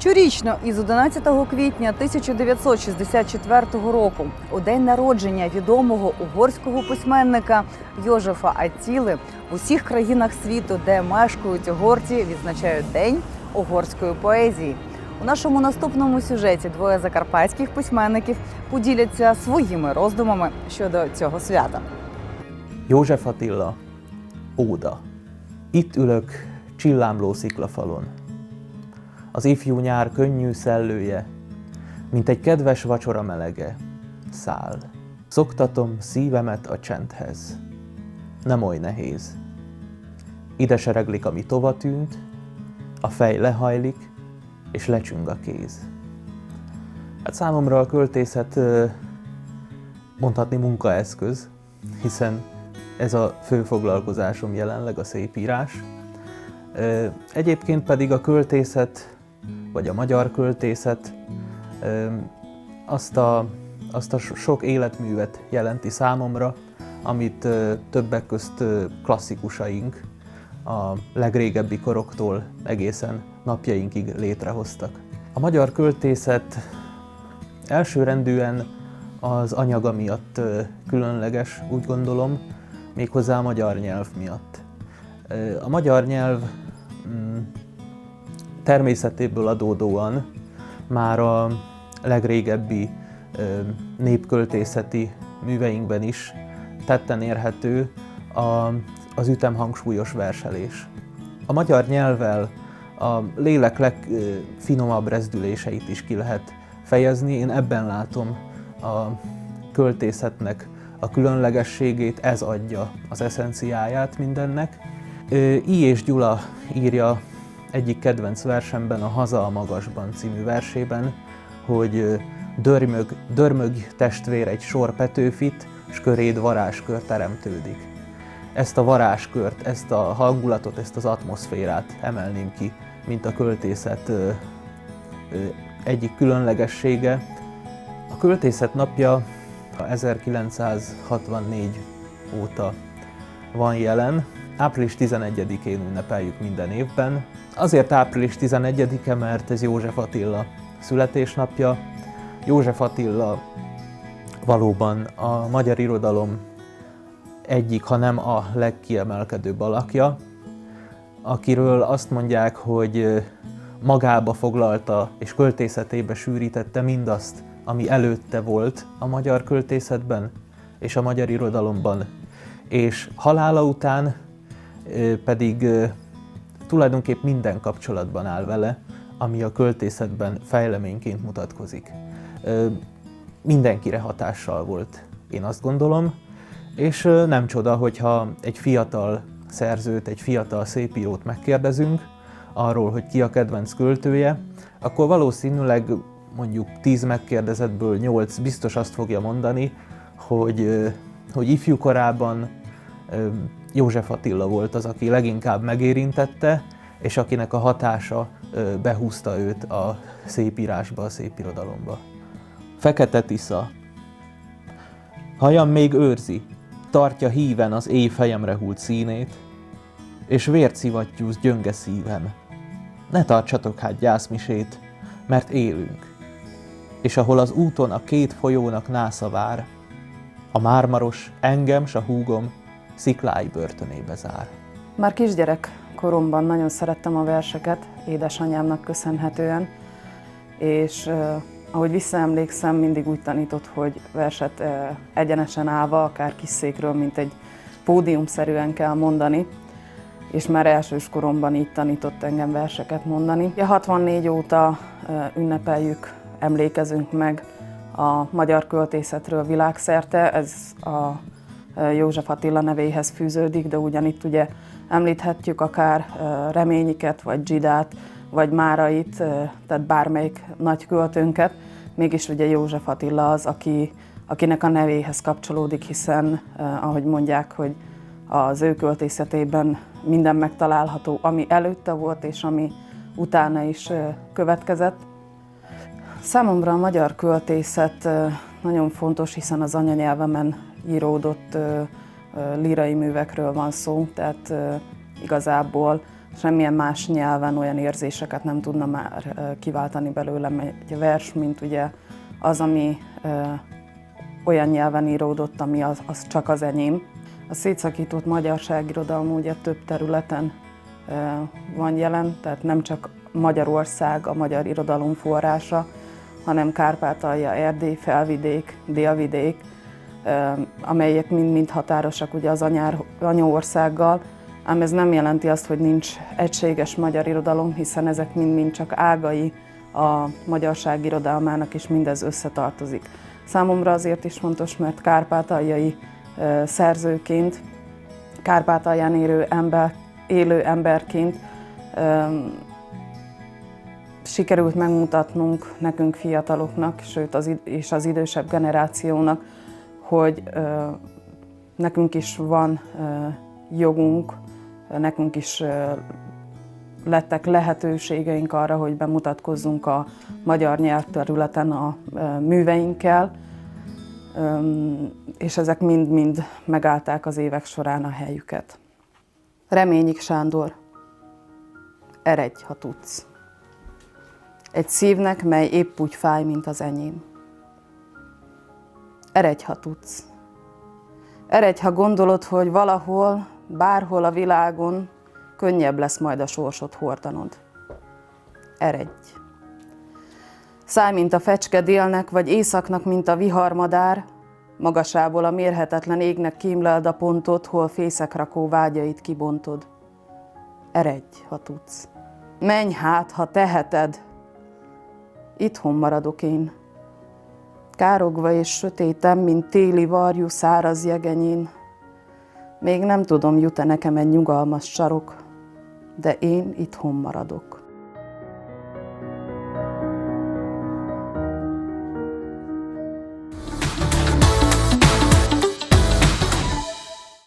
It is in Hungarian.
Щорічно із 11 квітня 1964 року, у день народження відомого угорського письменника Йожефа Аттіли, в усіх країнах світу, де мешкають угорці, відзначають День угорської поезії. У нашому наступному сюжеті двоє закарпатських письменників поділяться своїми роздумами щодо цього свята. József Attila, Óda. Itt ülök csillámló sziklafalon. Az ifjú nyár könnyű szellője, mint egy kedves vacsora melege, száll. Szoktatom szívemet a csendhez. Nem oly nehéz. Ide sereglik, ami tova tűnt, a fej lehajlik, és lecsüng a kéz. Hát számomra a költészet mondhatni munkaeszköz, hiszen ez a fő foglalkozásom jelenleg, a szépírás. Egyébként pedig a költészet, vagy a magyar költészet azt a, azt a so- sok életművet jelenti számomra, amit többek közt klasszikusaink a legrégebbi koroktól egészen napjainkig létrehoztak. A magyar költészet elsőrendűen az anyaga miatt különleges, úgy gondolom, méghozzá a magyar nyelv miatt. A magyar nyelv mm, természetéből adódóan már a legrégebbi népköltészeti műveinkben is tetten érhető a, az ütemhangsúlyos verselés. A magyar nyelvvel a lélek legfinomabb rezdüléseit is ki lehet fejezni. Én ebben látom a költészetnek a különlegességét, ez adja az eszenciáját mindennek. I. és Gyula írja egyik kedvenc versemben, a Haza a magasban című versében, hogy dörmög, dörmög testvér egy sor Petőfit, s köréd varázskör teremtődik. Ezt a varázskört, ezt a hangulatot, ezt az atmoszférát emelném ki, mint a költészet egyik különlegessége. A költészet napja 1964 óta van jelen. Április 11-én ünnepeljük minden évben. Azért április 11-e, mert ez József Attila születésnapja. József Attila valóban a magyar irodalom egyik, ha nem a legkiemelkedőbb alakja, akiről azt mondják, hogy magába foglalta és költészetébe sűrítette mindazt, ami előtte volt a magyar költészetben és a magyar irodalomban. És halála után pedig tulajdonképp minden kapcsolatban áll vele, ami a költészetben fejleményként mutatkozik. Mindenkire hatással volt, én azt gondolom, és nem csoda, hogyha egy fiatal szerzőt, egy fiatal szépírót megkérdezünk arról, hogy ki a kedvenc költője, akkor valószínűleg mondjuk 10 megkérdezettből 8 biztos azt fogja mondani, hogy, hogy ifjú korában József Attila volt az, aki leginkább megérintette, és akinek a hatása behúzta őt a szépírásba, a szépirodalomba. Fekete Tisza. Hajam még őrzi, tartja híven az éj fejemre hult színét, és vért szivattyúz gyönge szívem. Ne tartsatok hát gyászmisét, mert élünk. És ahol az úton a két folyónak násza vár, a mármaros engem s a húgom sziklái börtönébe zár. Már kisgyerek koromban nagyon szerettem a verseket, édesanyámnak köszönhetően, és eh, ahogy visszaemlékszem, mindig úgy tanított, hogy verset eh, egyenesen állva, akár kis székről, mint egy pódiumszerűen kell mondani, és már elsős koromban így tanított engem verseket mondani. Ugye 64 óta eh, ünnepeljük, emlékezünk meg a magyar költészetről világszerte, ez a József Attila nevéhez fűződik, de ugyanitt ugye említhetjük akár Reményiket, vagy Zsidát, vagy Márait, tehát bármelyik nagy költőnket, mégis ugye József Attila az, aki, akinek a nevéhez kapcsolódik, hiszen ahogy mondják, hogy az ő költészetében minden megtalálható, ami előtte volt, és ami utána is következett. Számomra a magyar költészet nagyon fontos, hiszen az anyanyelvemen íródott lírai művekről van szó, tehát igazából semmilyen más nyelven olyan érzéseket nem tudna már kiváltani belőlem egy vers, mint ugye az, ami olyan nyelven íródott, ami az, az csak az enyém. A szétszakított magyarságirodalom ugye több területen van jelen, tehát nem csak Magyarország a magyar irodalom forrása, hanem Kárpátalja, Erdély, Felvidék, Délvidék, amelyek mind-mind határosak ugye az anyár, anyaországgal, ám ez nem jelenti azt, hogy nincs egységes magyar irodalom, hiszen ezek mind-mind csak ágai a magyarság irodalmának, és mindez összetartozik. Számomra azért is fontos, mert kárpátaljai szerzőként, Kárpátalján élő, ember, élő emberként sikerült megmutatnunk nekünk fiataloknak, sőt az, és az idősebb generációnak, hogy nekünk is van jogunk, nekünk is lettek lehetőségeink arra, hogy bemutatkozzunk a magyar nyelvterületen a műveinkkel, és ezek mind-mind megállták az évek során a helyüket. Reményik Sándor, eredj, ha tudsz. Egy szívnek, mely épp úgy fáj, mint az enyém. Eredj, ha tudsz. Eredj, ha gondolod, hogy valahol, bárhol a világon könnyebb lesz majd a sorsot hordanod. Eredj. Száj, mint a fecske délnek, vagy északnak, mint a viharmadár, magasából a mérhetetlen égnek kímleld a pontot, hol fészek rakó vágyait kibontod. Eredj, ha tudsz. Menj hát, ha teheted. Itthon maradok én. Károgva és sötétem, mint téli varjú száraz jegenyén. Még nem tudom, jut-e nekem egy nyugalmas sarok, de én itthon maradok.